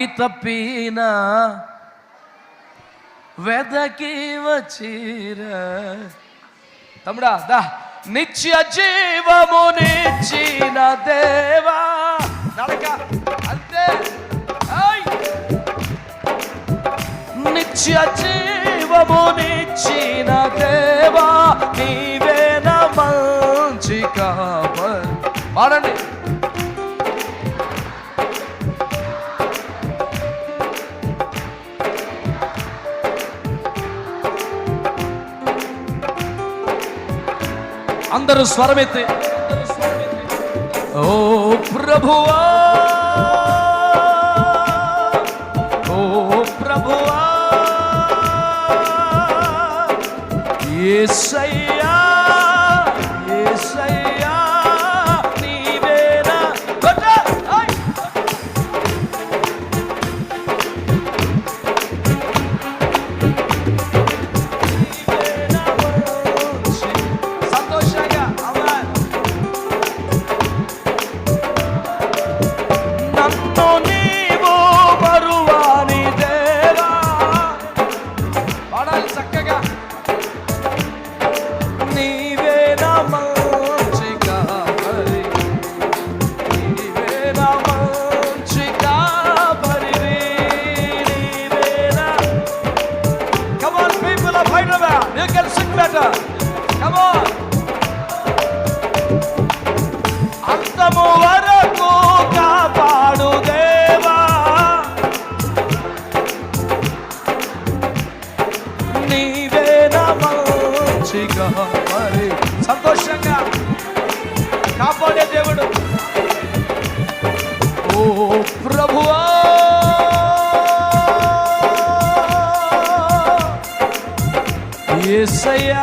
తప్పిన వెదకి వచ్చిర. తమ్ముడా దా. నిత్య జీవము నిచ్చిన దేవా. నడక అంతే. నిత్య జీవము నిచ్చిన దేవా నీవేన మంచి కాపర్ పాడండి అందరూ స్వరమెత్తి. ఓ ప్రభువా ఓ ప్రభువా యేసయ్యా can sing better come on. అంతము వరకు కాపాడు దేవా. నీవే నా మంచిగా మరి సంతోషంగా కాపాడే దేవుడు. ఓ యేసయ్యా